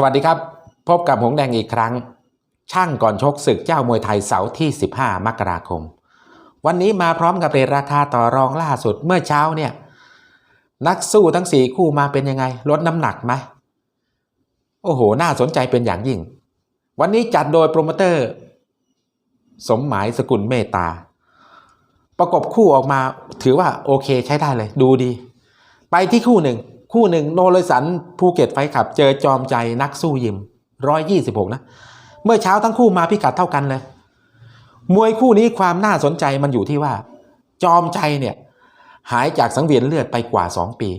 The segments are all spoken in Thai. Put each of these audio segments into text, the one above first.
สวัสดีครับ พบกับหงแดงอีกครั้ง ช่างก่อนชกศึกเจ้ามวยไทยเสาร์ที่ 15 มกราคม วันนี้มาพร้อมกับเรทราคาต่อรองล่าสุดเมื่อเช้าเนี่ย นักสู้ทั้ง 4 คู่มาเป็นยังไง ลดน้ำหนักไหมโอ้โห น่าสนใจเป็นอย่างยิ่ง วันนี้จัดโดยโปรโมเตอร์ สมหมายสกุลเมตตา ประกบคู่ออกมาถือว่าโอเคใช้ได้เลย ดูดี ไปที่คู่หนึ่ง คู่หนึ่งโนเลสันภูเก็ตไฟขับ เจอจอมใจนักสู้ยิมร้อยยี่สิบหกนะ เมื่อเช้าทั้งคู่มาพิกัดเท่ากันเลย มวยคู่นี้ความน่าสนใจมันอยู่ที่ว่า จอมใจเนี่ยหายจากสังเวียนเลือดไปกว่า 2 ปี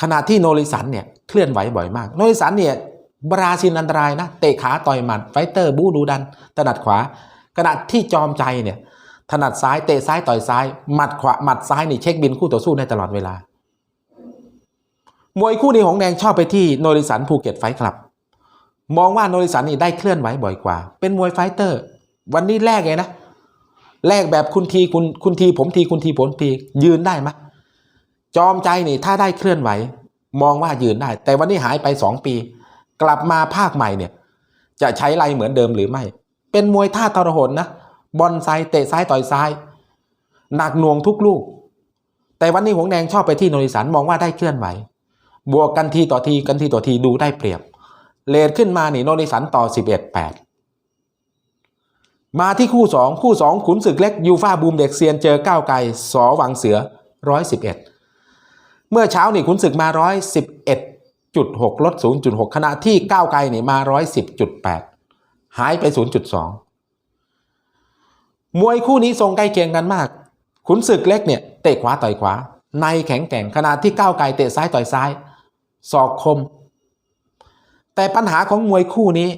ขณะที่โนริสันเนี่ยเคลื่อนไหวบ่อยมาก โนริสันเนี่ยบราซิลอันตรายนะ เตะขาต่อยหมัดไฟเตอร์บูดูดัน ถนัดขวา ขณะที่จอมใจเนี่ยถนัดซ้ายเตะซ้ายต่อยซ้าย หมัดขวาหมัดซ้ายนี่เช็คบินคู่ต่อสู้ได้ตลอดเวลา มวยคู่นี้ของแดงชอบไปที่โนริสันภูเก็ตไฟท์คลับ มองว่าโนริสันนี่ได้เคลื่อนไหวบ่อยกว่า เป็นมวยไฟเตอร์ วันนี้แลกไงนะแลกแบบคุณทีคุณคุณทีผมทีคุณทีผมทียืนได้ไหมจอมใจนี่ถ้าได้เคลื่อนไหว มองว่ายืนได้ แต่วันนี้หายไปสองปี กลับมาภาคใหม่เนี่ย จะใช้ไรเหมือนเดิมหรือไม่ เป็นมวยท่าทรหดนะบอลไซเตะซ้ายต่อยซ้ายหนักหน่วงทุกลูก แต่วันนี้หงแดงชอบไปที่โนริสันมองว่าได้เคลื่อนไหว บวกกันทีต่อทีกันทีต่อทีดูได้เปรียบ เลทขึ้นมานี่โนริสันต่อ 11 8 มาที่คู่ 2 คู่ 2 ขุนศึกเล็กยูฟาบูมเด็กเซียนเจอก้าวไกลสอวังเสือ 111 เมื่อเช้านี่ขุนศึกมา 111.6 ลด 0.6 ขณะที่ก้าวไกลนี่มา 110.8 หายไป 0.2 มวยคู่นี้ทรงใกล้เคียงกันมาก ขุนศึกเล็กเนี่ยเตะขวาต่อยขวาในแข็งแกร่งขณะที่ก้าวไกลเตะซ้ายต่อยซ้าย ศอกคม แต่ปัญหาของมวยคู่นี้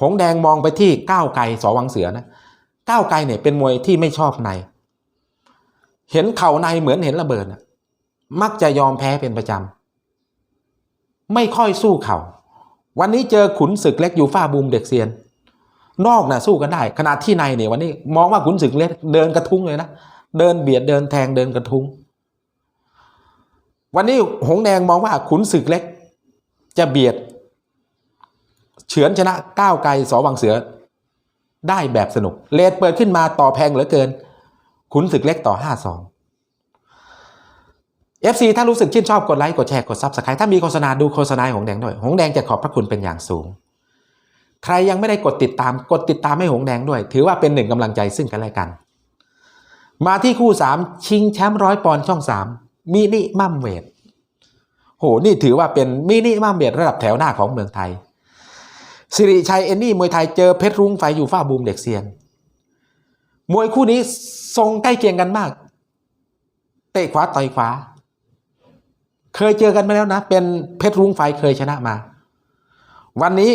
หงแดงมองไปที่ก้าวไกลสอวังเสือนะก้าวไกลเนี่ยเป็นมวยที่ไม่ชอบใน เห็นเข่าในเหมือนเห็นระเบิดนะมักจะยอมแพ้เป็นประจำไม่ค่อยสู้เข่าวันนี้เจอขุนศึกเล็กยูฟ่าบูมเด็กเซียน นอกนะสู้กันได้ขณะที่ในเนี่ยวันนี้มองว่าขุนศึกเล็กเดินกระทุ้งเลยนะเดินเบียดเดินแทงเดินกระทุ้ง วันนี้หงแดงมองว่าขุนศึกเล็ก จะเบียด เฉือนชนะก้าวไกลสอวังเสือ ได้แบบสนุก เลดเปิดขึ้นมาต่อแพงเหลือเกิน ขุนศึกเล็กต่อ 5 2 FC ถ้ารู้สึกชื่นชอบกดไลค์กดแชร์กดซับสไครต์ถ้ามีโฆษณาดูโฆษณาของแดงด้วยหงแดงจะขอบพระคุณเป็นอย่างสูง ใครยังไม่ได้กดติดตามกดติดตามให้หงแดงด้วย ถือว่าเป็นหนึ่งกำลังใจซึ่งกันและกัน มาที่คู่ 3 ชิงแชมป์ร้อยปอนด์ช่อง 3 มินิมัมเวทโหนี่ถือว่าเป็นมินิมัมเวทระดับแถวหน้าของเมืองไทยสิริชัยเอนนี่มวยไทยเจอเพชรรุ้งไฟอยู่ฟ้าบูมเด็กเซียน มวยคู่นี้ทรงใกล้เคียงกันมาก เตะขวาต่อยขวา เคยเจอกันมาแล้วนะ เป็นเพชรรุ้งไฟเคยชนะมา วันนี้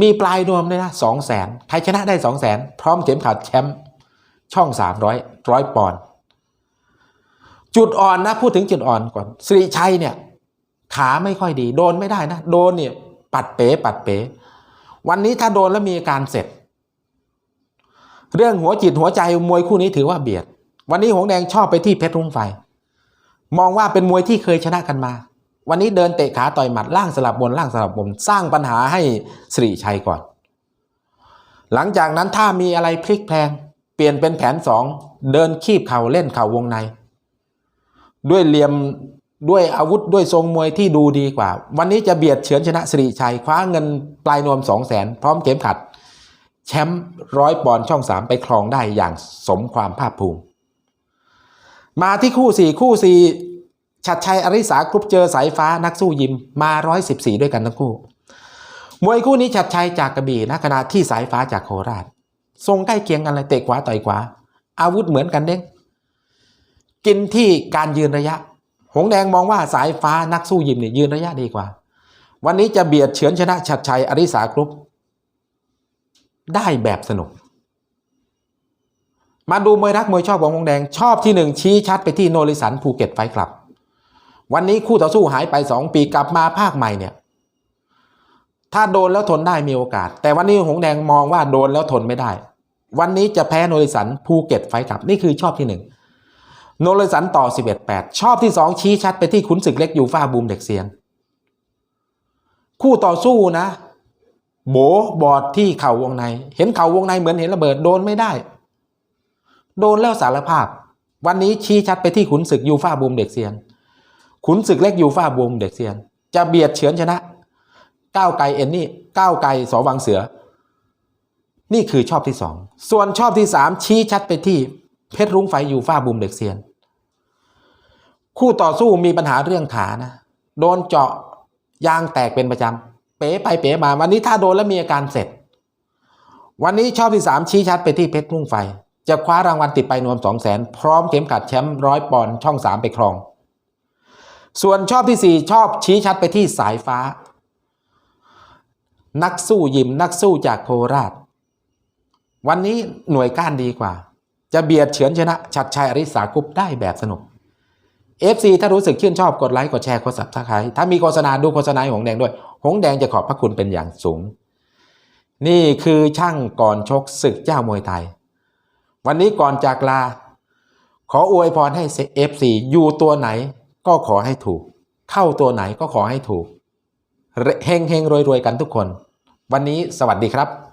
มีปลายนวมด้วยนะสองแสนใครชนะได้สองแสนพร้อมเข็มขัดแชมป์ช่องสามร้อยร้อยปอนด์ จุดอ่อนนะพูดถึงจุดอ่อนก่อนสิริชัยเนี่ย ขาไม่ค่อยดี โดนไม่ได้นะโดนเนี่ย ปัดเป๋ปัดเป๋วันนี้ถ้าโดนแล้วมีอาการเสร็จ เรื่องหัวจิตหัวใจมวยคู่นี้ถือว่าเบียด วันนี้หงแดงชอบไปที่เพชรรุ่งไฟ มองว่าเป็นมวยที่เคยชนะกันมา วันนี้เดินเตะขาต่อยหมัดล่างสลับบนล่างสลับบนสร้างปัญหาให้สิริชัยก่อน หลังจากนั้นถ้ามีอะไรพลิกแพลงเปลี่ยนเป็นแผนสองเดินคีบเข่าเล่นเข่าวงใน ด้วยเหลี่ยมด้วยอาวุธด้วยทรงมวยที่ดูดีกว่า วันนี้จะเบียดเฉือนชนะสิริชัย คว้าเงินปลายนวมสองแสนพร้อมเข็มขัด แชมป์ร้อยปอนช่องสามไปครองได้อย่างสมความภาคภูมิ มาที่คู่สี่คู่สี่ชัดชัยอริสากรุ๊ปเจอสายฟ้านักสู้ยิมมาร้อยสิบสี่ด้วยกันทั้งคู่ มวยคู่นี้ชัดชัยจากกระบี่นะขณะที่สายฟ้าจากโคราช ทรงใกล้เคียงกันเลยเตะขวาต่อยขวา อาวุธเหมือนกันเด้ง กินที่การยืนระยะ หงแดงมองว่าสายฟ้านักสู้ยิมเนี่ยยืนระยะดีกว่า วันนี้จะเบียดเฉือนชนะชัดชัยอริสากรุ๊ปได้แบบสนุก มาดูมวยรักมวยชอบของหงแดง ชอบที่หนึ่งชี้ชัดไปที่โนริสันภูเก็ตไฟท์คลับ วันนี้คู่ต่อสู้หายไปสองปีกลับมาภาคใหม่เนี่ย ถ้าโดนแล้วทนได้มีโอกาส แต่วันนี้หงแดงมองว่าโดนแล้วทนไม่ได้ วันนี้จะแพ้โนริสันภูเก็ตไฟท์คลับนี่คือชอบที่หนึ่ง โนเลสันต่อ 11-8 ชอบที่ 2 ชี้ชัดไปที่ขุนศึกเล็กยูฟ่าบูมเด็กเซียนคู่ต่อสู้นะ โบบอดที่เข่าวงใน เห็นเข่าวงในเหมือนเห็นระเบิดโดนไม่ได้ โดนแล้วสารภาพ วันนี้ชี้ชัดไปที่ขุนศึกยูฟ่าบูมเด็กเซียนขุนศึกเล็กยูฟ่าบูมเด็กเซียนจะเบียดเฉือนชนะ ก้าวไกลเอ็นนี่ก้าวไกลสวังเสือ นี่คือชอบที่สองส่วนชอบที่สามชี้ชัดไปที่เพชรรุ้งไฟยูฟ่าบูมเด็กเซียน คู่ต่อสู้มีปัญหาเรื่องขานะ โดนเจาะยางแตกเป็นประจำ เป๋ไปเป๋มา วันนี้ถ้าโดนแล้วมีอาการเสร็จ วันนี้ชอบที่สามชี้ชัดไปที่เพชรรุ่งไฟ จะคว้ารางวัลติดไปนวมสองแสนพร้อมเข็มขัดแชมป์ร้อยปอนด์ช่องสามไปครอง ส่วนชอบที่สี่ชอบชี้ชัดไปที่สายฟ้า นักสู้ยิมนักสู้จากโคราช วันนี้หน่วยก้านดีกว่า จะเบียดเฉือนชนะชัดชัยอริสากุปได้แบบสนุก FC ถ้ารู้สึกชื่นชอบกดไลค์กดแชร์กด subscribe ถ้ามีโฆษณาดูโฆษณาของหงแดงด้วย หงแดงจะขอบพระคุณเป็นอย่างสูง นี่คือช่างก่อนชกศึกเจ้ามวยไทย วันนี้ก่อนจากลา ขออวยพรให้ FC อยู่ตัวไหนก็ขอให้ถูก เข้าตัวไหนก็ขอให้ถูกเฮงเฮงรวยรวยกันทุกคน วันนี้สวัสดีครับ